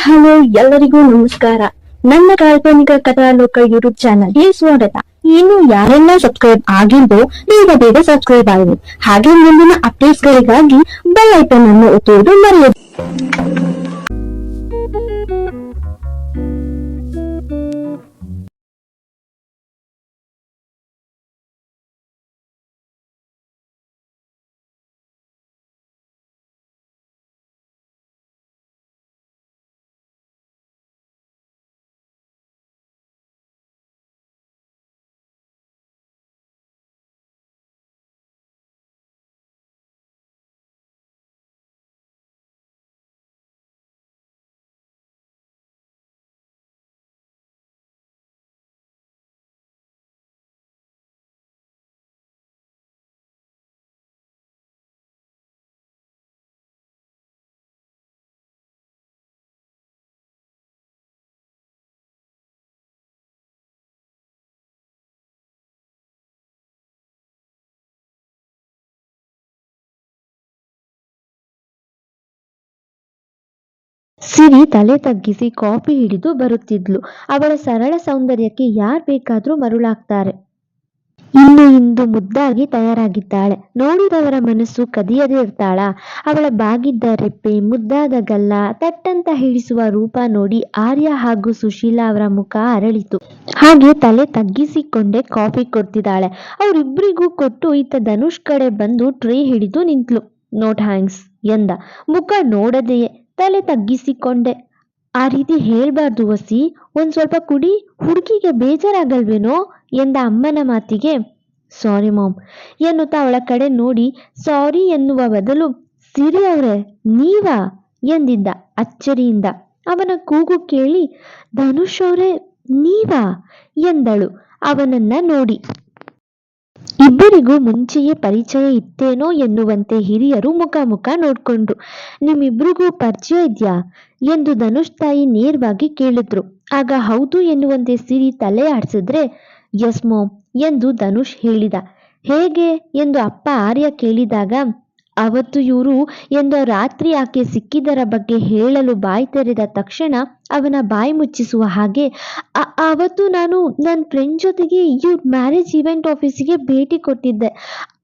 Hello, ಎಲ್ಲರಿಗೂ ನಮಸ್ಕಾರ. ನನ್ನ ಕಾಲ್ಪನಿಕ ಕಥಾಲೋಕ ಯೂಟ್ಯೂಬ್ ಚಾನಲ್ಗೆ ಸ್ವಾಗತ. ಇನ್ನು ಯಾರೆಲ್ಲ ಸಬ್ಸ್ಕ್ರೈಬ್ ಆಗಿದ್ದೋ ಬೇಗ ಬೇಗ ಸಬ್ಸ್ಕ್ರೈಬ್ ಆಗಿ ಹಾಗೆ ಮುಂದಿನ ಅಪ್ಡೇಟ್ಸ್ ಗಳಿಗಾಗಿ ಬೆಲ್ ಐಕನ್ ಅನ್ನು ಒತ್ತುವುದು ಮರೆಯದು. ಸಿರಿ ತಲೆ ತಗ್ಗಿಸಿ ಕಾಫಿ ಹಿಡಿದು ಬರುತ್ತಿದ್ಲು. ಅವಳ ಸರಳ ಸೌಂದರ್ಯಕ್ಕೆ ಯಾರು ಬೇಕಾದ್ರೂ ಮರುಳಾಗ್ತಾರೆ. ಇನ್ನು ಇಂದು ಮುದ್ದಾಗಿ ತಯಾರಾಗಿದ್ದಾಳೆ. ನೋಡಿದವರ ಮನಸ್ಸು ಕದಿಯದೇ ಇರ್ತಾಳ. ಅವಳ ಬಾಗಿದ್ದ ರೆಪ್ಪೆ, ಮುದ್ದಾದ ಗಲ್ಲ, ತಟ್ಟಂತ ಹಿಡಿಸುವ ರೂಪ ನೋಡಿ ಆರ್ಯ ಹಾಗೂ ಸುಶೀಲಾ ಅವರ ಮುಖ ಅರಳಿತು. ಹಾಗೆ ತಲೆ ತಗ್ಗಿಸಿಕೊಂಡೇ ಕಾಫಿ ಕೊಡ್ತಿದ್ದಾಳೆ. ಅವರಿಬ್ಬರಿಗೂ ಕೊಟ್ಟು ಈತ ಧನುಷ್ ಕಡೆ ಬಂದು ಟ್ರೇ ಹಿಡಿದು ನಿಂತ್ಲು. ನೋಟ್ ಹ್ಯಾಂಗ್ಸ್, ಎಂದ. ಮುಖ ನೋಡದೆಯೇ? ತಲೆ ತಗ್ಗಿಸಿಕೊಂಡೆ. ಆ ರೀತಿ ಹೇಳ್ಬಾರ್ದು ವಸಿ, ಒಂದು ಸ್ವಲ್ಪ ಕುಡಿ, ಹುಡುಗಿಗೆ ಬೇಜಾರಾಗಲ್ವೇನೋ ಎಂದ ಅಮ್ಮನ ಮಾತಿಗೆ. ಸಾರಿ ಮಾಮ್, ಎನ್ನುತ್ತಾ ಅವಳ ಕಡೆ ನೋಡಿ, ಸಾರಿ ಎನ್ನುವ ಬದಲು ಸಿರಿ ಅವರೇ ನೀವಾ? ಎಂದಿದ್ದ ಅಚ್ಚರಿಯಿಂದ. ಅವನ ಕೂಗು ಕೇಳಿ, ಧನುಷ್ ಅವರೇ, ನೀವಾ? ಎಂದಳು ಅವನನ್ನ ನೋಡಿ. ಇಬ್ಬರಿಗೂ ಮುಂಚೆಯೇ ಪರಿಚಯ ಇತ್ತೇನೋ ಎನ್ನುವಂತೆ ಹಿರಿಯರು ಮುಖ ಮುಖ ನೋಡ್ಕೊಂಡ್ರು. ನಿಮ್ಮಿಬ್ರಿಗೂ ಪರಿಚಯ ಇದ್ಯಾ? ಎಂದು ಧನುಷ್ ತಾಯಿ ನೇರವಾಗಿ ಕೇಳಿದ್ರು. ಆಗ ಹೌದು ಎನ್ನುವಂತೆ ಸಿರಿ ತಲೆ ಆಡಿಸಿದ್ರೆ ಎಸ್ ಮೋಮ್ ಎಂದು ಧನುಷ್ ಹೇಳಿದ. ಹೇಗೆ? ಎಂದು ಅಪ್ಪ ಆರ್ಯ ಕೇಳಿದಾಗ ಅವತ್ತು ಇವರು ಎಂದು ರಾತ್ರಿ ಆಕೆ ಸಿಕ್ಕಿದರ ಬಗ್ಗೆ ಹೇಳಲು ಬಾಯಿ ತೆರೆದ ತಕ್ಷಣ ಅವನ ಬಾಯಿ ಮುಚ್ಚಿಸುವ ಹಾಗೆ, "ಅ- ಅವತ್ತು ನಾನು ನನ್ನ ಫ್ರೆಂಡ್ ಜೊತೆಗೆ ಇವ್ರ ಮ್ಯಾರೇಜ್ ಇವೆಂಟ್ ಆಫೀಸಿಗೆ ಭೇಟಿ ಕೊಟ್ಟಿದ್ದೆ.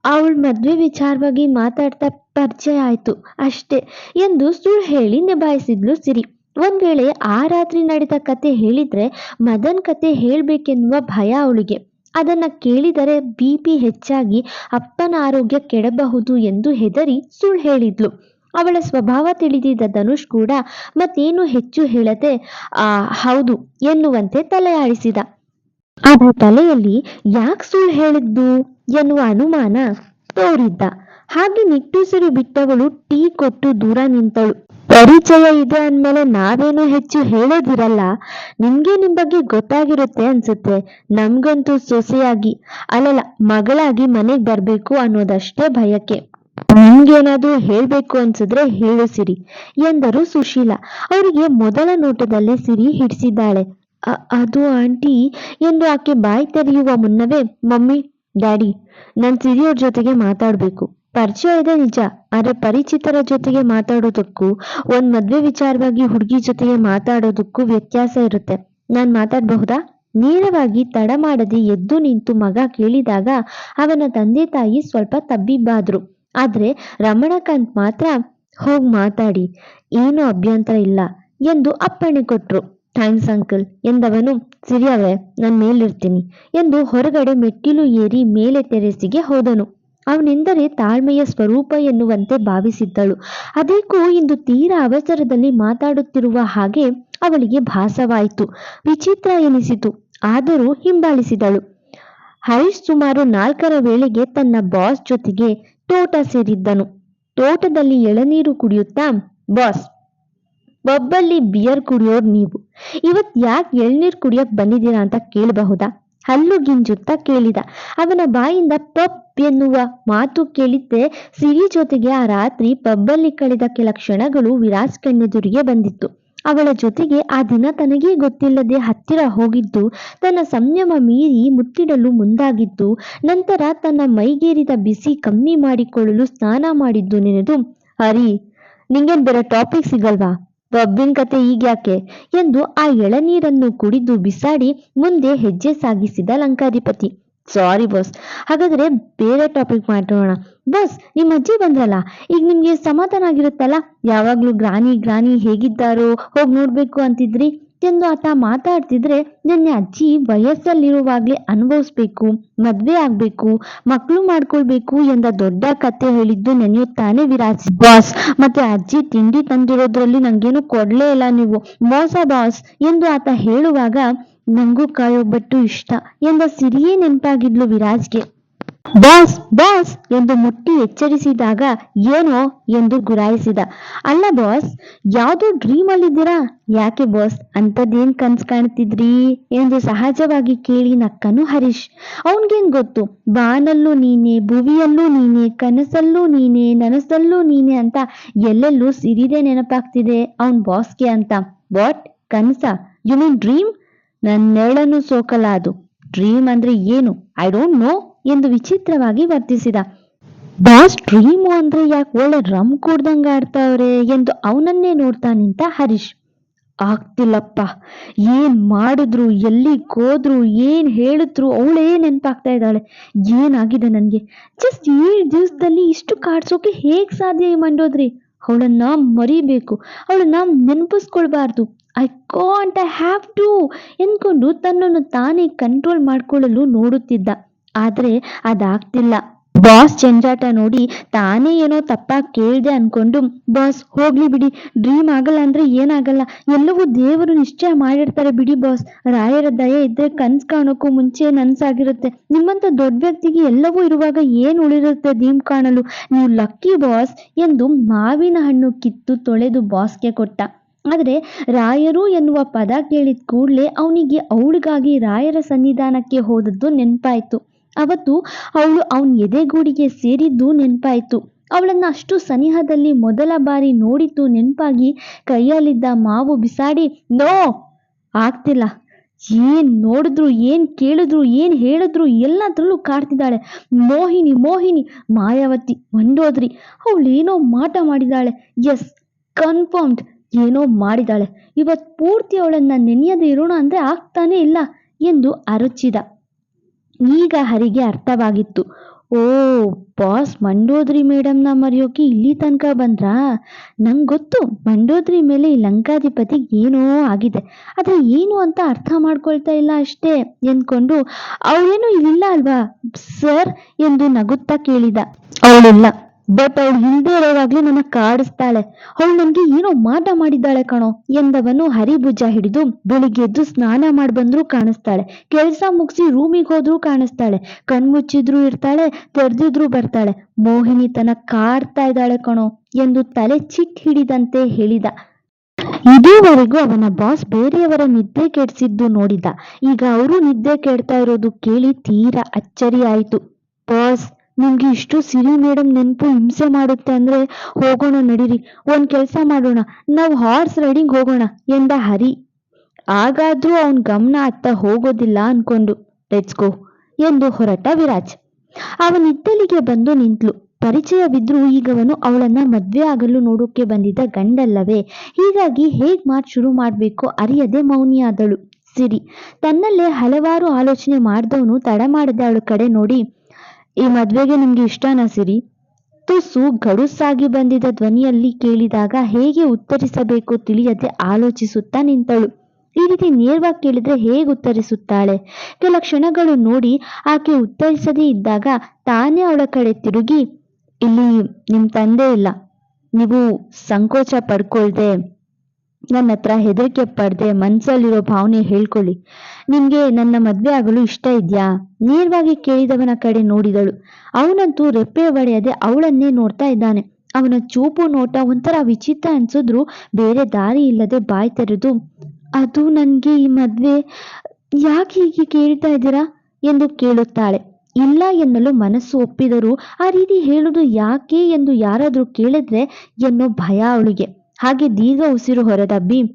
ಅವಳ ಮದುವೆ ವಿಚಾರವಾಗಿ ಮಾತಾಡ್ತಾ ಪರಿಚಯ ಆಯ್ತು ಅಷ್ಟೇ ಎಂದು ಸುಳ್ಳು ಹೇಳಿ ನಿಭಾಯಿಸಿದ್ಲು ಸಿರಿ. ಒಂದ್ ವೇಳೆ ಆ ರಾತ್ರಿ ನಡೆದ ಕತೆ ಹೇಳಿದ್ರೆ ಮದನ್ ಕತೆ ಹೇಳ್ಬೇಕೆನ್ನುವ ಭಯ ಅವಳಿಗೆ. ಅದನ್ನ ಕೇಳಿದರೆ ಬಿ ಪಿ ಹೆಚ್ಚಾಗಿ ಅಪ್ಪನ ಆರೋಗ್ಯ ಕೆಡಬಹುದು ಎಂದು ಹೆದರಿ ಸುಳ್ಳು ಹೇಳಿದ್ಲು. ಅವಳ ಸ್ವಭಾವ ತಿಳಿದಿದ್ದ ಧನುಷ್ ಕೂಡ ಮತ್ತೇನು ಹೆಚ್ಚು ಹೇಳದೆ, ಆ, ಹೌದು, ಎನ್ನುವಂತೆ ತಲೆ ಆಡಿಸಿದ ತಲೆಯಲ್ಲಿ ಯಾಕೆ ಸುಳ್ಳು ಹೇಳಿದ್ದು ಎನ್ನುವ ಅನುಮಾನ ತೋರಿದ್ದ. ಹಾಗೆ ನಿಟ್ಟುಸಿರು ಬಿಟ್ಟವಳು ಟೀ ಕೊಟ್ಟು ದೂರ ನಿಂತಳು. ಪರಿಚಯ ಇದೆ ಅಂದ್ಮೇಲೆ ನಾವೇನು ಹೆಚ್ಚು ಹೇಳೋದಿರಲ್ಲ. ನಿಮ್ಗೆ ನಿಮ್ ಬಗ್ಗೆ ಗೊತ್ತಾಗಿರುತ್ತೆ ಅನ್ಸುತ್ತೆ. ನಮ್ಗಂತೂ ಸೊಸೆಯಾಗಿ, ಅಲ್ಲಲ್ಲ, ಮಗಳಾಗಿ ಮನೆಗ್ ಬರ್ಬೇಕು ಅನ್ನೋದಷ್ಟೇ ಭಯಕ್ಕೆ. ನಿಮ್ಗೇನಾದ್ರೂ ಹೇಳ್ಬೇಕು ಅನ್ಸಿದ್ರೆ ಹೇಳು ಸಿರಿ ಎಂದರು ಸುಶೀಲಾ. ಅವರಿಗೆ ಮೊದಲ ನೋಟದಲ್ಲೇ ಸಿರಿ ಹಿಡಿಸಿದ್ದಾಳೆ. "ಅ- ಅದು ಆಂಟಿ ಎಂದು ಆಕೆ ಬಾಯಿ ತೆರೆಯುವ ಮುನ್ನವೇ, ಮಮ್ಮಿ, ಡ್ಯಾಡಿ, ನಾನ್ ಸಿರಿಯವ್ರ ಜೊತೆಗೆ ಮಾತಾಡ್ಬೇಕು. ಪರಿಚಯ ಇದೆ ನಿಜ, ಆದ್ರೆ ಪರಿಚಿತರ ಜೊತೆಗೆ ಮಾತಾಡೋದಕ್ಕೂ, ಒಂದ್ ಮದ್ವೆ ವಿಚಾರವಾಗಿ ಹುಡುಗಿ ಜೊತೆಗೆ ಮಾತಾಡೋದಕ್ಕೂ ವ್ಯತ್ಯಾಸ ಇರುತ್ತೆ. ನಾನ್ ಮಾತಾಡ್ಬಹುದಾ? ನೇರವಾಗಿ ತಡ ಮಾಡದೆ ಎದ್ದು ನಿಂತು ಮಗ ಕೇಳಿದಾಗ ಅವನ ತಂದೆ ತಾಯಿ ಸ್ವಲ್ಪ ತಬ್ಬಿಬ್ಬಾದ್ರು. ಆದ್ರೆ ರಮಣಕಾಂತ್ ಮಾತ್ರ, ಹೋಗ್ ಮಾತಾಡಿ, ಏನು ಅಭ್ಯಂತರ ಇಲ್ಲ ಎಂದು ಅಪ್ಪಣೆ ಕೊಟ್ರು. ಥ್ಯಾಂಕ್ಸ್ ಅಂಕಲ್ ಎಂದವನು ಸಿರಿಯವೇ ನಾನ್ ಮೇಲಿರ್ತೀನಿ ಎಂದು ಹೊರಗಡೆ ಮೆಟ್ಟಿಲು ಏರಿ ಮೇಲೆ ತೆರೆಸಿಗೆ ಹೋದನು. ಅವನೆಂದರೆ ತಾಳ್ಮೆಯ ಸ್ವರೂಪ ಎನ್ನುವಂತೆ ಭಾವಿಸಿದ್ದಳು. ಅದೇಕೋ ಇಂದು ತೀರಾ ಅವಸರದಲ್ಲಿ ಮಾತಾಡುತ್ತಿರುವ ಹಾಗೆ ಅವಳಿಗೆ ಭಾಸವಾಯಿತು. ವಿಚಿತ್ರ ಎನಿಸಿತು. ಆದರೂ ಹಿಂಬಾಲಿಸಿದಳು. ಹರೀಶ್ ಸುಮಾರು ನಾಲ್ಕರ ವೇಳೆಗೆ ತನ್ನ ಬಾಸ್ ಜೊತೆಗೆ ತೋಟ ಸೇರಿದ್ದನು. ತೋಟದಲ್ಲಿ ಎಳನೀರು ಕುಡಿಯುತ್ತಾ, ಬಾಸ್, ಒಬ್ಬಲ್ಲಿ ಬಿಯರ್ ಕುಡಿಯೋರ್ ನೀವು. ಇವತ್ ಯಾಕೆ ಎಳ್ನೀರ್ ಕುಡಿಯಕ್ ಬಂದಿದ್ದೀರಾ ಅಂತ ಕೇಳಬಹುದಾ? ಹಲ್ಲು ಗಿಂಜುತ್ತಾ ಕೇಳಿದ. ಅವನ ಬಾಯಿಂದ ಪಬ್ ಎನ್ನುವ ಮಾತು ಕೇಳಿದ್ದೆ. ಸಿರಿ ಜೊತೆಗೆ ಆ ರಾತ್ರಿ ಪಬ್ಬಲ್ಲಿ ಕಳೆದ ಕೆಲ ಕ್ಷಣಗಳು ವಿರಾಜ್ ಕಣ್ಣೆದುರಿಗೆ ಬಂದಿತ್ತು. ಅವಳ ಜೊತೆಗೆ ಆ ದಿನ ತನಗೇ ಗೊತ್ತಿಲ್ಲದೆ ಹತ್ತಿರ ಹೋಗಿದ್ದು, ತನ್ನ ಸಂಯಮ ಮೀರಿ ಮುತ್ತಿಡಲು ಮುಂದಾಗಿದ್ದು, ನಂತರ ತನ್ನ ಮೈಗೇರಿದ ಬಿಸಿ ಕಮ್ಮಿ ಮಾಡಿಕೊಳ್ಳಲು ಸ್ನಾನ ಮಾಡಿದ್ದು ನೆನೆದು, ಹರಿ, ನಿಂಗೇನ್ ಬೇರೆ ಟಾಪಿಕ್ ಸಿಗಲ್ವಾ? ಪಬ್ಬಿನ ಕತೆ ಈಗ್ಯಾಕೆ? ಎಂದು ಆ ಎಳನೀರನ್ನು ಕುಡಿದು ಬಿಸಾಡಿ ಮುಂದೆ ಹೆಜ್ಜೆ ಸಾಗಿಸಿದ ಲಂಕಾಧಿಪತಿ. ಸಾರಿ ಬಾಸ್ ಹಾಗಾದ್ರೆ ಬೇರೆ ಟಾಪಿಕ್ ಮಾತಾಡೋಣ. ಬಾಸ್ ನಿಮ್ಮ ಅಜ್ಜಿ ಬಂದ್ರಲ್ಲ? ಈಗ ನಿಮ್ಗೆ ಸಮಾಧಾನ ಆಗಿರುತ್ತಲ್ಲ? ಯಾವಾಗ್ಲೂ ಗ್ರಾನಿ ಗ್ರಾನಿ ಹೇಗಿದ್ದಾರೋ ಹೋಗಿ ನೋಡ್ಬೇಕು ಅಂತಿದ್ರಿ. ಎಂದು ಆತ ಮಾತಾಡ್ತಿದ್ರೆ ನಿನ್ನೆ ಅಜ್ಜಿ ವಯಸ್ಸಲ್ಲಿರುವಾಗ್ಲೇ ಅನುಭವಿಸ್ಬೇಕು, ಮದ್ವೆ ಆಗ್ಬೇಕು ಮಕ್ಕಳು ಮಾಡ್ಕೊಳ್ಬೇಕು ಎಂದ ದೊಡ್ಡ ಕತೆ ಹೇಳಿದ್ದು ನೆನೆಯುತ್ತಾನೆ ವಿರಾಜ್. ಬಾಸ್ ಮತ್ತೆ ಅಜ್ಜಿ ತಿಂಡಿ ತಂದಿರೋದ್ರಲ್ಲಿ ನಂಗೇನು ಕೊಡ್ಲೇ ಇಲ್ಲ ನೀವು. ಮೋಸ ಬಾಸ್ ಎಂದು ಆತ ಹೇಳುವಾಗ ನಂಗೂ ಕಾಯೊಬ್ಬಟ್ಟು ಇಷ್ಟ ಎಂದ ಸಿರಿಯೇ ನೆನಪಾಗಿದ್ಲು ವಿರಾಜ್ಗೆ. ಬಾಸ್ ಬಾಸ್ ಎಂದು ಮುಟ್ಟಿ ಎಚ್ಚರಿಸಿದಾಗ ಏನೋ ಎಂದು ಗುರಾಯಿಸಿದ. ಅಲ್ಲ ಬಾಸ್, ಯಾವ್ದೋ ಡ್ರೀಮ್ ಅಲ್ಲಿದ್ದೀರಾ ಯಾಕೆ ಬಾಸ್, ಅಂಥದ್ದೇನ್ ಕನ್ಸ್ ಕಾಣ್ತಿದ್ರಿ? ಎಂದು ಸಹಜವಾಗಿ ಕೇಳಿ ನಕ್ಕನು ಹರೀಶ್. ಅವನ್ಗೇನ್ ಗೊತ್ತು? ಬಾನಲ್ಲೂ ನೀನೆ, ಭುವಿಯಲ್ಲೂ ನೀನೆ, ಕನಸಲ್ಲೂ ನೀನೆ, ನನಸಲ್ಲೂ ನೀನೆ ಅಂತ ಎಲ್ಲೆಲ್ಲೂ ಸಿರಿದೇ ನೆನಪಾಗ್ತಿದೆ ಅವನ್ ಬಾಸ್ಗೆ ಅಂತ. ವಾಟ್? ಕನಸ? You mean dream? ನನ್ನೆರಳನ್ನು ನೆರಳನ್ನು ಅದು ಡ್ರೀಮ್ ಅಂದ್ರೆ ಏನು? ಐ ಡೋಂಟ್ ನೋ ಎಂದು ವಿಚಿತ್ರವಾಗಿ ವರ್ತಿಸಿದ. ಬಾಸ್ ಡ್ರೀಮ್ ಅಂದ್ರೆ ಯಾಕೆ ಒಳ್ಳೆ ರಮ್ ಕುಡ್ದಂಗ ಆಡ್ತಾವ್ರೆ ಎಂದು ಅವನನ್ನೇ ನೋಡ್ತಾ ನಿಂತ ಹರೀಶ್. ಆಗ್ತಿಲ್ಲಪ್ಪ, ಏನ್ ಮಾಡಿದ್ರು ಎಲ್ಲಿ ಹೋದ್ರು, ಏನ್ ಹೇಳಿದ್ರು, ಅವಳೇ ನೆನ್ಪಾಗ್ತಾ ಇದ್ದಾಳೆ. ಏನಾಗಿದೆ ನನಗೆ? ಜಸ್ಟ್ ಏಳು ದಿವಸದಲ್ಲಿ ಇಷ್ಟು ಕಾಡ್ಸೋಕೆ ಹೇಗ್ ಸಾಧ್ಯ ಮಂಡೋದ್ರಿ? ಅವಳನ್ನ ಮರಿಬೇಕು, ಅವಳನ್ನ ನೆನಪಿಸ್ಕೊಳ್ಬಾರ್ದು. I can't I have to ಎಂದ್ಕೊಂಡು ತನ್ನನ್ನು ತಾನೇ ಕಂಟ್ರೋಲ್ ಮಾಡ್ಕೊಳ್ಳಲು ನೋಡುತ್ತಿದ್ದ. ಆದ್ರೆ ಅದಾಗ್ತಿಲ್ಲ. ಬಾಸ್ ಜಂಜಾಟ ನೋಡಿ ತಾನೇ ಏನೋ ತಪ್ಪಾಗಿ ಕೇಳಿದೆ ಅನ್ಕೊಂಡು ಬಾಸ್ ಹೋಗ್ಲಿ ಬಿಡಿ. ಡ್ರೀಮ್ ಆಗಲ್ಲ ಅಂದ್ರೆ ಏನಾಗಲ್ಲ. ಎಲ್ಲವೂ ದೇವರು ನಿಶ್ಚಯ ಮಾಡಿರ್ತಾರೆ ಬಿಡಿ ಬಾಸ್ ರಾಯರ ದಯೆ ಇದ್ರೆ ಕನ್ಸ್ ಕಾಣೋಕ್ಕೂ ಮುಂಚೆ ನನ್ಸಾಗಿರುತ್ತೆ. ನಿಮ್ಮಂತ ದೊಡ್ಡ ವ್ಯಕ್ತಿಗೆ ಎಲ್ಲವೂ ಇರುವಾಗ ಏನು ಉಳಿರುತ್ತೆ ಡ್ರೀಮ್ ಕಾಣಲು? ನೀವು ಲಕ್ಕಿ ಬಾಸ್ ಎಂದು ಮಾವಿನ ಹಣ್ಣು ಕಿತ್ತು ತೊಳೆದು ಬಾಸ್ಗೆ ಕೊಟ್ಟ. ಆದ್ರೆ ರಾಯರು ಎನ್ನುವ ಪದ ಕೇಳಿದ ಕೂಡಲೇ ಅವನಿಗೆ ಅವಳಿಗಾಗಿ ರಾಯರ ಸನ್ನಿಧಾನಕ್ಕೆ ಹೋದದ್ದು ನೆನಪಾಯಿತು. ಅವತ್ತು ಅವಳು ಅವನ ಎದೆಗೂಡಿಗೆ ಸೇರಿದ್ದು ನೆನಪಾಯಿತು. ಅವಳನ್ನ ಅಷ್ಟು ಸನಿಹದಲ್ಲಿ ಮೊದಲ ಬಾರಿ ನೋಡಿದ್ದು ನೆನಪಾಗಿ ಕೈಯಲ್ಲಿದ್ದ ಮಾವು ಬಿಸಾಡಿ, ನೋ, ಆಗ್ತಿಲ್ಲ. ಏನ್ ನೋಡಿದ್ರು, ಏನ್ ಕೇಳಿದ್ರು, ಏನ್ ಹೇಳಿದ್ರು ಎಲ್ಲದ್ರಲ್ಲೂ ಕಾಡ್ತಿದ್ದಾಳೆ. ಮೋಹಿನಿ ಮೋಹಿನಿ, ಮಾಯಾವತಿ, ಮಂಡೋದ್ರಿ. ಅವಳೇನೋ ಮಾಟ ಮಾಡಿದಾಳೆ ಎಸ್, ಕನ್ಫರ್ಮ್ಡ್. ಏನೋ ಮಾಡಿದಾಳೆ. ಇವತ್ತು ಪೂರ್ತಿ ಅವಳನ್ನ ನೆನೆಯದೆ ಇರೋಣ ಅಂದ್ರೆ ಆಗ್ತಾನೆ ಇಲ್ಲ ಎಂದು ಅರಚಿದ. ಈಗ ಹರಿಗೆ ಅರ್ಥವಾಗಿತ್ತು. ಓ, ಬಾಸ್ ಮಂಡೋದ್ರಿ ಮೇಡಮ್ನ ಮರೆಯೋಕೆ ಇಲ್ಲಿ ತನಕ ಬಂದ್ರಾ? ನಂಗೆ ಗೊತ್ತು ಮಂಡೋದ್ರಿ ಮೇಲೆ ಈ ಲಂಕಾಧಿಪತಿ ಏನೋ ಆಗಿದೆ. ಆದರೆ ಏನು ಅಂತ ಅರ್ಥ ಮಾಡ್ಕೊಳ್ತಾ ಇಲ್ಲ ಅಷ್ಟೇ ಎಂದ್ಕೊಂಡು ಅವಳೇನು ಇಲ್ಲ ಅಲ್ವಾ ಸರ್? ಎಂದು ನಗುತ್ತಾ ಕೇಳಿದ. ಅವಳಿಲ್ಲ. ಬಟ್ ಅವಳು ಇಲ್ದೇ ಇರೋವಾಗ್ಲೇ ನನ್ನ ಕಾಡಿಸ್ತಾಳೆ. ಅವಳು ನನ್ಗೆ ಏನೋ ಮಾಟ ಮಾಡಿದ್ದಾಳೆ ಕಣೋ ಎಂದವನು ಹರಿಭುಜ ಹಿಡಿದು ಬೆಳಿಗ್ಗೆ ಎದ್ದು ಸ್ನಾನ ಮಾಡಿ ಬಂದ್ರೂ ಕಾಣಿಸ್ತಾಳೆ. ಕೆಲ್ಸ ಮುಗಿಸಿ ರೂಮಿಗೆ ಹೋದ್ರೂ ಕಾಣಿಸ್ತಾಳೆ. ಕಣ್ಮುಚ್ಚಿದ್ರು ಇರ್ತಾಳೆ, ತೆರೆದಿದ್ರು ಬರ್ತಾಳೆ. ಮೋಹಿನಿ ತನ ಕಾಡ್ತಾ ಇದ್ದಾಳೆ ಕಣೋ ಎಂದು ತಲೆ ಚಿಕ್ಕ ಹಿಡಿದಂತೆ ಹೇಳಿದ. ಇದುವರೆಗೂ ಅವನ ಬಾಸ್ ಬೇರೆಯವರ ನಿದ್ದೆ ಕೆಡಿಸಿದ್ದು ನೋಡಿದ. ಈಗ ಅವರು ನಿದ್ದೆ ಕೆಡ್ತಾ ಇರೋದು ಕೇಳಿ ತೀರಾ ಅಚ್ಚರಿ ಆಯ್ತು. ಬಾಸ್ ನಿಮ್ಗೆ ಇಷ್ಟು ಸಿರಿ ಮೇಡಮ್ ನೆನಪು ಹಿಂಸೆ ಮಾಡುತ್ತೆ ಅಂದ್ರೆ ಹೋಗೋಣ ನಡೀರಿ, ಒಂದ್ ಕೆಲ್ಸ ಮಾಡೋಣ, ನಾವು ಹಾರ್ಸ್ ರೈಡಿಂಗ್ ಹೋಗೋಣ ಎಂದ ಹರಿ. ಆಗಾದ್ರೂ ಅವನ್ ಗಮನ ಅತ್ತ ಹೋಗೋದಿಲ್ಲ ಅನ್ಕೊಂಡು ಲೆಟ್ಸ್ ಗೋ ಎಂದು ಹೊರಟ ವಿರಾಜ್. ಅವನಿದ್ದಲಿಗೆ ಬಂದು ನಿಂತ್ಲು. ಪರಿಚಯವಿದ್ರೂ ಈಗವನು ಅವಳನ್ನ ಮದ್ವೆ ಆಗಲು ನೋಡೋಕೆ ಬಂದಿದ್ದ ಗಂಡಲ್ಲವೇ. ಹೀಗಾಗಿ ಹೇಗ್ ಮಾತ್ ಶುರು ಮಾಡ್ಬೇಕು ಅರಿಯದೆ ಮೌನಿಯಾದಳು. ಸಿರಿ, ತನ್ನಲ್ಲೇ ಹಲವಾರು ಆಲೋಚನೆ ಮಾಡಿದವನು ತಡ ಮಾಡದೆ ಅವಳ ಕಡೆ ನೋಡಿ ಈ ಮದ್ವೆಗೆ ನಿಮ್ಗೆ ಇಷ್ಟನಾ ಸಿರಿ? ತುಸು ಗಡುಸಾಗಿ ಬಂದಿದ್ದ ಧ್ವನಿಯಲ್ಲಿ ಕೇಳಿದಾಗ ಹೇಗೆ ಉತ್ತರಿಸಬೇಕು ತಿಳಿಯದೆ ಆಲೋಚಿಸುತ್ತಾ ನಿಂತಳು. ಈ ರೀತಿ ನೇರವಾಗಿ ಕೇಳಿದ್ರೆ ಹೇಗೆ ಉತ್ತರಿಸುತ್ತಾಳೆ? ಕೆಲ ಕ್ಷಣಗಳು ನೋಡಿ ಆಕೆ ಉತ್ತರಿಸದೇ ಇದ್ದಾಗ ತಾನೇ ಅವಳ ಕಡೆ ತಿರುಗಿ, ಇಲ್ಲಿ ನಿಮ್ ತಂದೆ ಇಲ್ಲ. ನೀವು ಸಂಕೋಚ ಪಡ್ಕೊಳ್ದೆ. ನನ್ನ ಹತ್ರ ಹೆದರಿಕೆ ಪಡ್ದೆ ಮನಸ್ಸಲ್ಲಿರೋ ಭಾವನೆ ಹೇಳ್ಕೊಳ್ಳಿ. ನಿಮ್ಗೆ ನನ್ನ ಮದ್ವೆ ಆಗಲು ಇಷ್ಟ ಇದ್ಯಾ? ನೇರವಾಗಿ ಕೇಳಿದವನ ಕಡೆ ನೋಡಿದಳು. ಅವನಂತೂ ರೆಪ್ಪೆ ಒಡೆಯದೆ ಅವಳನ್ನೇ ನೋಡ್ತಾ ಇದ್ದಾನೆ. ಅವನ ಚೂಪು ನೋಟ ಒಂಥರ ವಿಚಿತ್ರ ಅನ್ಸಿದ್ರು ಬೇರೆ ದಾರಿ ಇಲ್ಲದೆ ಬಾಯ್ ತೆರೆದು, ಅದು ನನ್ಗೆ ಈ ಮದ್ವೆ ಯಾಕೆ ಹೀಗೆ ಕೇಳ್ತಾ ಇದ್ದೀರಾ? ಎಂದು ಕೇಳುತ್ತಾಳೆ. ಇಲ್ಲ ಎನ್ನಲು ಮನಸ್ಸು ಒಪ್ಪಿದರೂ ಆ ರೀತಿ ಹೇಳುವುದು ಯಾಕೆ ಎಂದು ಯಾರಾದ್ರೂ ಕೇಳಿದ್ರೆ ಎನ್ನೋ ಭಯ ಅವಳಿಗೆ. ಹಾಗೆ ದೀರ್ಘ ಉಸಿರು ಹೊರದ ಭೀಮ್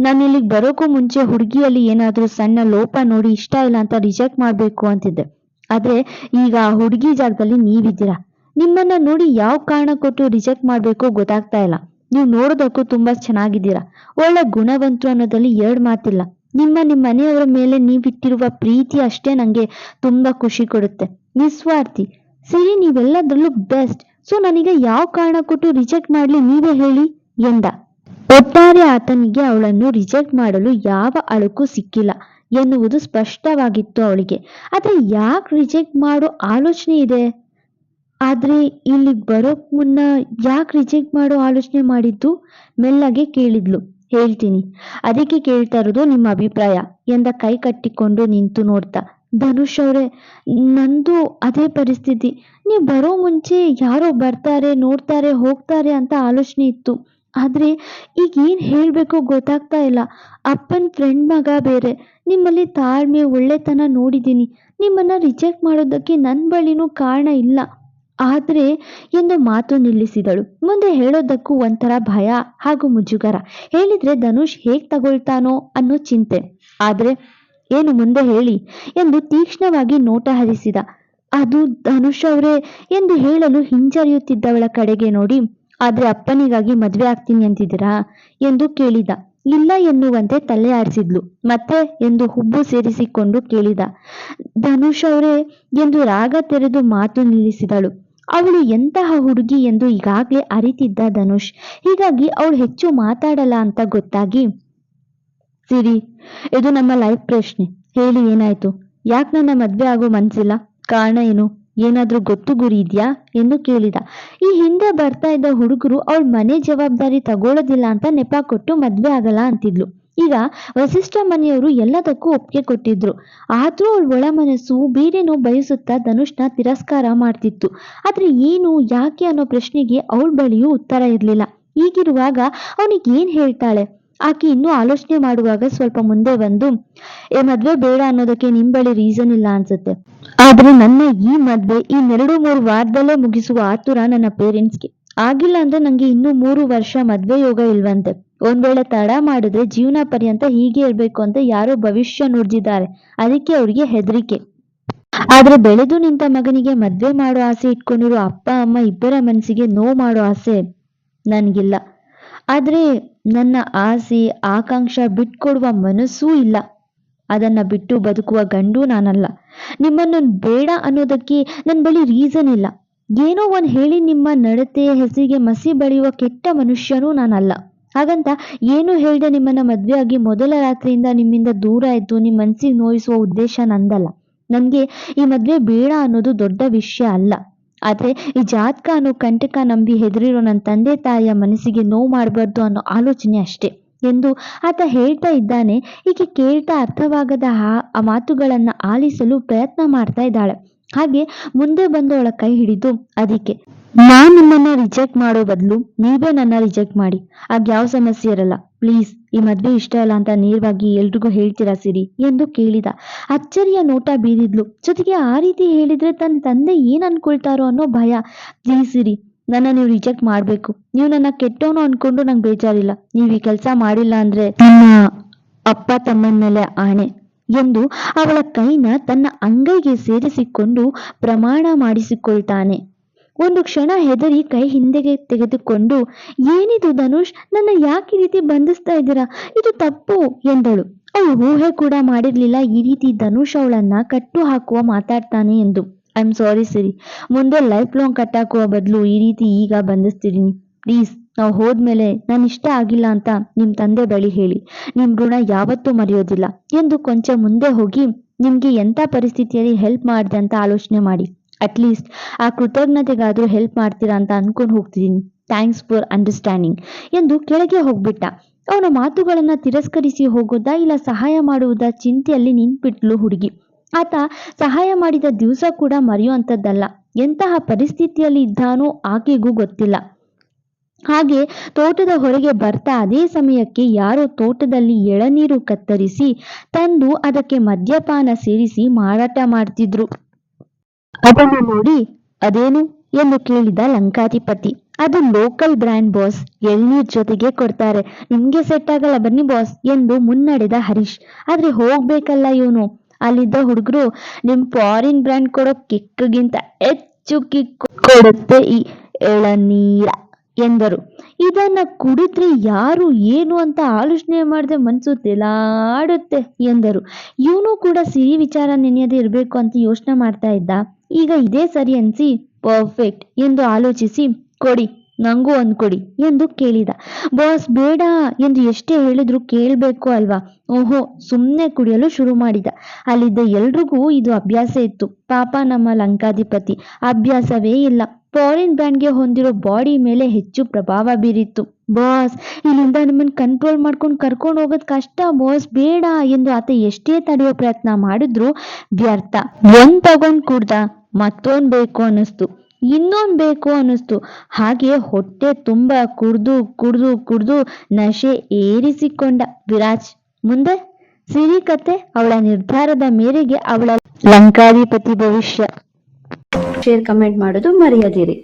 ನಾನು ಇಲ್ಲಿಗೆ ಬರೋಕ್ಕೂ ಮುಂಚೆ ಹುಡುಗಿಯಲ್ಲಿ ಏನಾದರೂ ಸಣ್ಣ ಲೋಪ ನೋಡಿ ಇಷ್ಟ ಇಲ್ಲ ಅಂತ ರಿಜೆಕ್ಟ್ ಮಾಡಬೇಕು ಅಂತಿದ್ದೆ. ಆದ್ರೆ ಈಗ ಆ ಹುಡುಗಿ ಜಾಗದಲ್ಲಿ ನೀವಿದ್ದೀರಾ? ನಿಮ್ಮನ್ನ ನೋಡಿ ಯಾವ ಕಾರಣ ಕೊಟ್ಟು ರಿಜೆಕ್ಟ್ ಮಾಡಬೇಕು ಗೊತ್ತಾಗ್ತಾ ಇಲ್ಲ. ನೀವು ನೋಡೋದಕ್ಕೂ ತುಂಬಾ ಚೆನ್ನಾಗಿದ್ದೀರಾ? ಒಳ್ಳೆ ಗುಣವಂತರು ಅನ್ನೋದಲ್ಲಿ ಎರಡು ಮಾತಿಲ್ಲ. ನಿಮ್ಮ ನಿಮ್ಮ ಮನೆಯವರ ಮೇಲೆ ನೀವಿಟ್ಟಿರುವ ಪ್ರೀತಿ ಅಷ್ಟೇ ನನಗೆ ತುಂಬಾ ಖುಷಿ ಕೊಡುತ್ತೆ. ನಿಸ್ವಾರ್ಥಿ. ಸರಿ, ನೀವೆಲ್ಲದರಲ್ಲೂ ಬೆಸ್ಟ್ ಸೊ ನನಗೆ ಯಾವ ಕಾರಣ ಕೊಟ್ಟು ರಿಜೆಕ್ಟ್ ಮಾಡಲಿ ನೀವೇ ಹೇಳಿ. ಎಂದ, ಒಟ್ಟಾರೆ ಆತನಿಗೆ ಅವಳನ್ನು ರಿಜೆಕ್ಟ್ ಮಾಡಲು ಯಾವ ಅಳುಕು ಸಿಕ್ಕಿಲ್ಲ ಎನ್ನುವುದು ಸ್ಪಷ್ಟವಾಗಿತ್ತು ಅವಳಿಗೆ. ಆದರೆ ಯಾಕೆ ರಿಜೆಕ್ಟ್ ಮಾಡೋ ಆಲೋಚನೆ ಇದೆ? ಆದ್ರೆ ಇಲ್ಲಿ ಬರೋಕ್ ಮುನ್ನ ಯಾಕೆ ರಿಜೆಕ್ಟ್ ಮಾಡೋ ಆಲೋಚನೆ ಮಾಡಿದ್ದು? ಮೆಲ್ಲಗೆ ಕೇಳಿದ್ಲು. ಹೇಳ್ತೀನಿ. ಅದಕ್ಕೆ ಕೇಳ್ತಾ ಇರೋದು ನಿಮ್ಮ ಅಭಿಪ್ರಾಯ ಎಂದ ಕೈ ಕಟ್ಟಿಕೊಂಡು ನಿಂತು ನೋಡ್ತಾ. ಧನುಷ್ ಅವರೇ, ನಂದು ಅದೇ ಪರಿಸ್ಥಿತಿ. ನೀವು ಬರೋ ಮುಂಚೆ ಯಾರೋ ಬರ್ತಾರೆ, ನೋಡ್ತಾರೆ, ಹೋಗ್ತಾರೆ ಅಂತ ಆಲೋಚನೆ ಇತ್ತು. ಆದ್ರೆ ಈಗ ಏನು ಹೇಳಬೇಕು ಗೊತ್ತಾಗ್ತಾ ಇಲ್ಲ. ಅಪ್ಪನ್ ಫ್ರೆಂಡ್ ಮಗ ಬೇರೆ. ನಿಮ್ಮಲ್ಲಿ ತಾಳ್ಮೆ, ಒಳ್ಳೆತನ ನೋಡಿದ್ದೀನಿ. ನಿಮ್ಮನ್ನ ರಿಜೆಕ್ಟ್ ಮಾಡೋದಕ್ಕೆ ನನ್ನ ಬಳಿನೂ ಕಾರಣ ಇಲ್ಲ. ಆದರೆ ಎಂದು ಮಾತು ನಿಲ್ಲಿಸಿದಳು. ಮುಂದೆ ಹೇಳೋದಕ್ಕೂ ಒಂಥರ ಭಯ ಹಾಗೂ ಮುಜುಗರ. ಹೇಳಿದ್ರೆ ಧನುಷ್ ಹೇಗ್ ತಗೊಳ್ತಾನೋ ಅನ್ನೋ ಚಿಂತೆ. ಆದರೆ ಏನು ಮುಂದೆ ಹೇಳಿ ಎಂದು ತೀಕ್ಷ್ಣವಾಗಿ ನೋಟ ಹರಿಸಿದ. ಅದು ಧನುಷ್ ಅವರೇ ಎಂದು ಹೇಳಲು ಹಿಂಜರಿಯುತ್ತಿದ್ದವಳ ಕಡೆಗೆ ನೋಡಿ ಆದ್ರೆ ಅಪ್ಪನಿಗಾಗಿ ಮದ್ವೆ ಆಗ್ತೀನಿ ಅಂತಿದ್ದೀರಾ ಎಂದು ಕೇಳಿದ. ಇಲ್ಲ ಎನ್ನುವಂತೆ ತಲೆ ಆರಿಸಿದ್ಲು ಮತ್ತೆ ಎಂದು ಹುಬ್ಬು ಸೇರಿಸಿಕೊಂಡು ಕೇಳಿದ. ಧನುಷ್ ಅವರೇ ಎಂದು ರಾಗ ತೆರೆದು ಮಾತು ನಿಲ್ಲಿಸಿದಳು. ಅವಳು ಎಂತಹ ಹುಡುಗಿ ಎಂದು ಈಗಾಗ್ಲೇ ಅರಿತಿದ್ದ ಧನುಷ್. ಹೀಗಾಗಿ ಅವಳು ಹೆಚ್ಚು ಮಾತಾಡಲ್ಲ ಅಂತ ಗೊತ್ತಾಗಿ, ಸಿರಿ, ಇದು ನಮ್ಮ ಲೈಫ್ ಪ್ರಶ್ನೆ. ಹೇಳಿ ಏನಾಯ್ತು? ಯಾಕೆ ನನ್ನ ಮದ್ವೆ ಆಗೋ ಮನ್ಸಿಲ್ಲ? ಕಾರಣ ಏನು? ಏನಾದ್ರೂ ಗೊತ್ತು ಗುರಿ ಇದ್ಯಾ ಎಂದು ಕೇಳಿದ. ಈ ಹಿಂದೆ ಬರ್ತಾ ಇದ್ದ ಹುಡುಗರು ಅವಳ ಮನೆ ಜವಾಬ್ದಾರಿ ತಗೊಳ್ಳೋದಿಲ್ಲ ಅಂತ ನೆಪ ಕೊಟ್ಟು ಮದ್ವೆ ಆಗಲ್ಲ ಅಂತಿದ್ಲು. ಈಗ ವಸಿಷ್ಠ ಮನೆಯವರು ಎಲ್ಲದಕ್ಕೂ ಒಪ್ಪಿಗೆ ಕೊಟ್ಟಿದ್ರು. ಆದ್ರೂ ಅವಳ ಒಳ ಮನಸ್ಸು ಬೇರೇನೋ ಬಯಸುತ್ತಾ ಧನುಷ್ನ ತಿರಸ್ಕಾರ ಮಾಡ್ತಿತ್ತು. ಆದ್ರೆ ಏನು, ಯಾಕೆ ಅನ್ನೋ ಪ್ರಶ್ನೆಗೆ ಅವಳ ಬಳಿಯೂ ಉತ್ತರ ಇರ್ಲಿಲ್ಲ. ಹೀಗಿರುವಾಗ ಅವನಿಗೆ ಏನ್ ಹೇಳ್ತಾಳೆ? ಆಕೆ ಇನ್ನೂ ಆಲೋಚನೆ ಮಾಡುವಾಗ ಸ್ವಲ್ಪ ಮುಂದೆ ಬಂದು, ಏ ಮದ್ವೆ ಬೇಡ ಅನ್ನೋದಕ್ಕೆ ನಿಮ್ ಬಳಿ ರೀಸನ್ ಇಲ್ಲ ಅನ್ಸುತ್ತೆ. ಆದ್ರೆ ನನ್ನ ಈ ಮದ್ವೆ ಇನ್ನೆರಡು ಮೂರು ವಾರದಲ್ಲೇ ಮುಗಿಸುವ ಆತುರ ನನ್ನ ಪೇರೆಂಟ್ಸ್ಗೆ ಆಗಿಲ್ಲ ಅಂದ್ರೆ ನಂಗೆ ಇನ್ನೂ ಮೂರು ವರ್ಷ ಮದ್ವೆ ಯೋಗ ಇಲ್ವಂತೆ. ಒಂದ್ ವೇಳೆ ತಡ ಮಾಡಿದ್ರೆ ಜೀವನ ಪರ್ಯಂತ ಹೀಗೆ ಇರ್ಬೇಕು ಅಂತ ಯಾರೋ ಭವಿಷ್ಯ ನುಡ್ದಿದ್ದಾರೆ ಅದಕ್ಕೆ ಅವ್ರಿಗೆ ಹೆದರಿಕೆ. ಆದ್ರೆ ಬೆಳೆದು ನಿಂತ ಮಗನಿಗೆ ಮದ್ವೆ ಮಾಡೋ ಆಸೆ ಇಟ್ಕೊಂಡಿರೋ ಅಪ್ಪ, ಅಮ್ಮ ಇಬ್ಬರ ಮನಸ್ಸಿಗೆ ನೋವು ಮಾಡೋ ಆಸೆ ನನ್ಗಿಲ್ಲ. ಆದ್ರೆ ನನ್ನ ಆಸೆ, ಆಕಾಂಕ್ಷ ಬಿಟ್ಕೊಡುವ ಮನಸ್ಸೂ ಇಲ್ಲ. ಅದನ್ನ ಬಿಟ್ಟು ಬದುಕುವ ಗಂಡು ನಾನಲ್ಲ. ನಿಮ್ಮನ್ನು ಬೇಡ ಅನ್ನೋದಕ್ಕೆ ನನ್ನ ಬಳಿ ರೀಸನ್ ಇಲ್ಲ. ಏನೋ ಒಂದು ಹೇಳಿ ನಿಮ್ಮ ನಡತೆ, ಹೆಸರಿಗೆ ಮಸಿ ಬಳಿಯುವ ಕೆಟ್ಟ ಮನುಷ್ಯನೂ ನಾನಲ್ಲ. ಹಾಗಂತ ಏನು ಹೇಳಿದೆ ನಿಮ್ಮನ್ನ ಮದ್ವೆ ಆಗಿ ಮೊದಲ ರಾತ್ರಿಯಿಂದ ನಿಮ್ಮಿಂದ ದೂರ ಇದ್ದು ನಿಮ್ಮ ಮನಸ್ಸಿಗೆ ನೋಯಿಸುವ ಉದ್ದೇಶ ನಂದಲ್ಲ. ನನ್ಗೆ ಈ ಮದ್ವೆ ಬೇಡ ಅನ್ನೋದು ದೊಡ್ಡ ವಿಷಯ ಅಲ್ಲ. ಆದ್ರೆ ಈ ಜಾತಕ ಅನ್ನೋ ಕಂಟಕ ನಂಬಿ ಹೆದರಿರೋ ನನ್ನ ತಂದೆ ತಾಯಿಯ ಮನಸ್ಸಿಗೆ ನೋವು ಮಾಡಬಾರ್ದು ಅನ್ನೋ ಆಲೋಚನೆ ಅಷ್ಟೇ ಎಂದು ಆತ ಹೇಳ್ತಾ ಇದ್ದಾನೆ. ಈಕೆ ಕೇಳ್ತಾ ಅರ್ಥವಾಗದ ಆ- ಮಾತುಗಳನ್ನು ಆಲಿಸಲು ಪ್ರಯತ್ನ ಮಾಡ್ತಾ ಇದ್ದಾಳೆ. ಹಾಗೆ ಮುಂದೆ ಬಂದವಳ ಕೈ ಹಿಡಿದು ಅದಕ್ಕೆ ನಾನ್ ನಿಮ್ಮನ್ನ ರಿಜೆಕ್ಟ್ ಮಾಡೋ ಬದಲು ನೀವೇ ನನ್ನ ರಿಜೆಕ್ಟ್ ಮಾಡಿ. ಆಗ ಯಾವ ಸಮಸ್ಯೆ ಇರಲ್ಲ. ಪ್ಲೀಸ್ ಈ ಮದ್ವೆ ಇಷ್ಟ ಇಲ್ಲ ಅಂತ ನೇರವಾಗಿ ಎಲ್ರಿಗೂ ಹೇಳ್ತೀರಾ ಸಿರಿ ಎಂದು ಕೇಳಿದ. ಅಚ್ಚರಿಯ ನೋಟ ಬೀರಿದ್ಲು ಜೊತೆಗೆ ಆ ರೀತಿ ಹೇಳಿದ್ರೆ ತನ್ನ ತಂದೆ ಏನ್ ಅನ್ಕೊಳ್ತಾರೋ ಅನ್ನೋ ಭಯ. ಪ್ಲೀಸ್ ಸಿರಿ, ನನ್ನ ನೀವು ರಿಜೆಕ್ಟ್ ಮಾಡ್ಬೇಕು. ನೀವು ನನ್ನ ಕೆಟ್ಟವನು ಅನ್ಕೊಂಡು ನಂಗೆ ಬೇಜಾರಿಲ್ಲ. ನೀವು ಈ ಕೆಲಸ ಮಾಡಿಲ್ಲ ಅಂದ್ರೆ ನನ್ನ ಅಪ್ಪ ತಮ್ಮನ ಮೇಲೆ ಆಣೆ ಎಂದು ಅವಳ ಕೈನ ತನ್ನ ಅಂಗೈಗೆ ಸೇರಿಸಿಕೊಂಡು ಪ್ರಮಾಣ ಮಾಡಿಸಿಕೊಳ್ತಾನೆ. ಒಂದು ಕ್ಷಣ ಹೆದರಿ ಕೈ ಹಿಂದೆಗೆ ತೆಗೆದುಕೊಂಡು, ಏನಿದು ಧನುಷ್? ನನ್ನ ಯಾಕೆ ಈ ರೀತಿ ಬಂಧಿಸ್ತಾ ಇದ್ದೀರಾ? ಇದು ತಪ್ಪು ಎಂದಳು. ಅವಳು ಊಹೆ ಕೂಡ ಮಾಡಿರ್ಲಿಲ್ಲ. ಈ ರೀತಿ ಧನುಷ್ ಅವಳನ್ನ ಕಟ್ಟು ಹಾಕುವ ಮಾತಾಡ್ತಾನೆ ಎಂದು. ಐ ಆಮ್ ಸಾರಿ ಸರಿ ಮುಂದೆ ಲೈಫ್ ಲಾಂಗ್ ಕಟ್ಟಾಕುವ ಬದಲು ಈ ರೀತಿ ಈಗ ಬಂಧಿಸ್ತಿದ್ದೀನಿ ಪ್ಲೀಸ್ ನಾವು ಹೋದ್ಮೇಲೆ ನಾನು ಇಷ್ಟ ಆಗಿಲ್ಲ ಅಂತ ನಿಮ್ ತಂದೆ ಬಳಿ ಹೇಳಿ. ನಿಮ್ ಋಣ ಯಾವತ್ತೂ ಮರೆಯೋದಿಲ್ಲ ಎಂದು ಕೊಂಚ ಮುಂದೆ ಹೋಗಿ, ನಿಮ್ಗೆ ಎಂತ ಪರಿಸ್ಥಿತಿಯಲ್ಲಿ ಹೆಲ್ಪ್ ಮಾಡಿದೆ ಅಂತ ಆಲೋಚನೆ ಮಾಡಿ. ಅಟ್ಲೀಸ್ಟ್ ಆ ಕೃತಜ್ಞತೆಗಾದ್ರೂ ಹೆಲ್ಪ್ ಮಾಡ್ತೀರಾ ಅಂತ ಅನ್ಕೊಂಡು ಹೋಗ್ತಿದ್ದೀನಿ ಥ್ಯಾಂಕ್ಸ್ ಫಾರ್ ಅಂಡರ್ಸ್ಟ್ಯಾಂಡಿಂಗ್ ಎಂದು ಕೆಳಗೆ ಹೋಗ್ಬಿಟ್ಟ. ಅವನ ಮಾತುಗಳನ್ನ ತಿರಸ್ಕರಿಸಿ ಹೋಗೋದಾ ಇಲ್ಲ ಸಹಾಯ ಮಾಡುವುದಾ ಚಿಂತೆಯಲ್ಲಿ ನಿಂತ್ಬಿಟ್ಲು ಹುಡುಗಿ. ಆತ ಸಹಾಯ ಮಾಡಿದ ದಿವಸ ಕೂಡ ಮರೆಯುವಂಥದ್ದಲ್ಲ. ಎಂತಹ ಪರಿಸ್ಥಿತಿಯಲ್ಲಿ ಇದ್ದಾನೋ ಆಕೆಗೂ ಗೊತ್ತಿಲ್ಲ. ಹಾಗೆ ತೋಟದ ಹೊರಗೆ ಬರ್ತಾ ಅದೇ ಸಮಯಕ್ಕೆ ಯಾರೋ ತೋಟದಲ್ಲಿ ಎಳನೀರು ಕತ್ತರಿಸಿ ತಂದು ಅದಕ್ಕೆ ಮದ್ಯಪಾನ ಸೇರಿಸಿ ಮಾರಾಟ ಮಾಡ್ತಿದ್ರು. ಅದನ್ನು ನೋಡಿ, ಅದೇನು? ಎಂದು ಕೇಳಿದ ಲಂಕಾಧಿಪತಿ. ಅದು ಲೋಕಲ್ ಬ್ರ್ಯಾಂಡ್, ಬಾಸ್. ಎಳ್ನೀರ್ ಜೊತೆಗೆ ಕೊಡ್ತಾರೆ. ನಿಮ್ಗೆ ಸೆಟ್ ಆಗಲ್ಲ ಬನ್ನಿ, ಬಾಸ್, ಎಂದು ಮುನ್ನಡೆದ ಹರೀಶ್. ಆದ್ರೆ ಹೋಗ್ಬೇಕಲ್ಲ ಇವನು. ಅಲ್ಲಿದ್ದ ಹುಡುಗರು ನಿಮ್ ಫಾರಿನ್ ಬ್ರ್ಯಾಂಡ್ ಕೊಡೋ ಕಿಕ್ಗಿಂತ ಹೆಚ್ಚು ಕಿಕ್ ಕೊಡುತ್ತೆ ಈ ಎಳನೀರ. ಎಂದರು. ಇದನ್ನ ಕುಡಿದ್ರೆ ಯಾರು ಏನು ಅಂತ ಆಲೋಚನೆ ಮಾಡದೆ ಮನಸ್ಸು ತೆಲಾಡುತ್ತೆ ಎಂದರು. ಇವನು ಕೂಡ ಸಿರಿ ವಿಚಾರ ನೆನೆಯದೇ ಇರಬೇಕು ಅಂತ ಯೋಚನೆ ಮಾಡ್ತಾ ಇದ್ದ. ಈಗ ಇದೇ ಸರಿ ಅನ್ಸಿ, ಪರ್ಫೆಕ್ಟ್ ಎಂದು ಆಲೋಚಿಸಿ, ಕೊಡಿ, ನಂಗೂ ಒಂದ್ ಕೊಡಿ ಎಂದು ಕೇಳಿದ. ಬಾಸ್, ಬೇಡ ಎಂದು ಎಷ್ಟೇ ಹೇಳಿದ್ರು ಕೇಳ್ಬೇಕು ಅಲ್ವಾ? ಓಹೋ ಸುಮ್ಮನೆ ಕುಡಿಯಲು ಶುರು ಮಾಡಿದ. ಅಲ್ಲಿದ್ದ ಎಲ್ರಿಗೂ ಇದು ಅಭ್ಯಾಸ ಇತ್ತು. ಪಾಪ ನಮ್ಮ ಲಂಕಾಧಿಪತಿ. ಅಭ್ಯಾಸವೇ ಇಲ್ಲ. ಫಾರಿನ್ ಬ್ರ್ಯಾಂಡ್ಗೆ ಹೊಂದಿರೋ ಬಾಡಿ ಮೇಲೆ ಹೆಚ್ಚು ಪ್ರಭಾವ ಬೀರಿತ್ತು. ಬಾಸ್ ಇಲ್ಲಿಂದ ನಿಮ್ಮನ್ನು ಕಂಟ್ರೋಲ್ ಮಾಡ್ಕೊಂಡು ಕರ್ಕೊಂಡು ಹೋಗೋದು ಕಷ್ಟ ಬಾಸ್ ಬೇಡ ಎಂದು ಆತ ಎಷ್ಟೇ ತಡೆಯೋ ಪ್ರಯತ್ನ ಮಾಡಿದ್ರು ವ್ಯರ್ಥ. ಒಂದ್ ತಗೊಂಡ್ ಕುಡ್ದ ಮತ್ತೊಂದ್ ಬೇಕು ಅನ್ನಿಸ್ತು. ಇನ್ನೊಂದ್ ಬೇಕು ಅನ್ನಿಸ್ತು. ಹಾಗೆ ಹೊಟ್ಟೆ ತುಂಬ ಕುಡ್ದು ಕುಡ್ದು ಕುಡ್ದು ನಶೆ ಏರಿಸಿಕೊಂಡ ವಿರಾಜ್. ಮುಂದೆ ಸಿರಿ ಕತೆ ಅವಳ ನಿರ್ಧಾರದ ಮೇರೆಗೆ ಅವಳ ಲಂಕಾಧಿಪತಿ ಭವಿಷ್ಯ. ಶೇರ್ ಕಮೆಂಟ್ ಮಾಡೋದು ಮರೆಯದಿರಿ.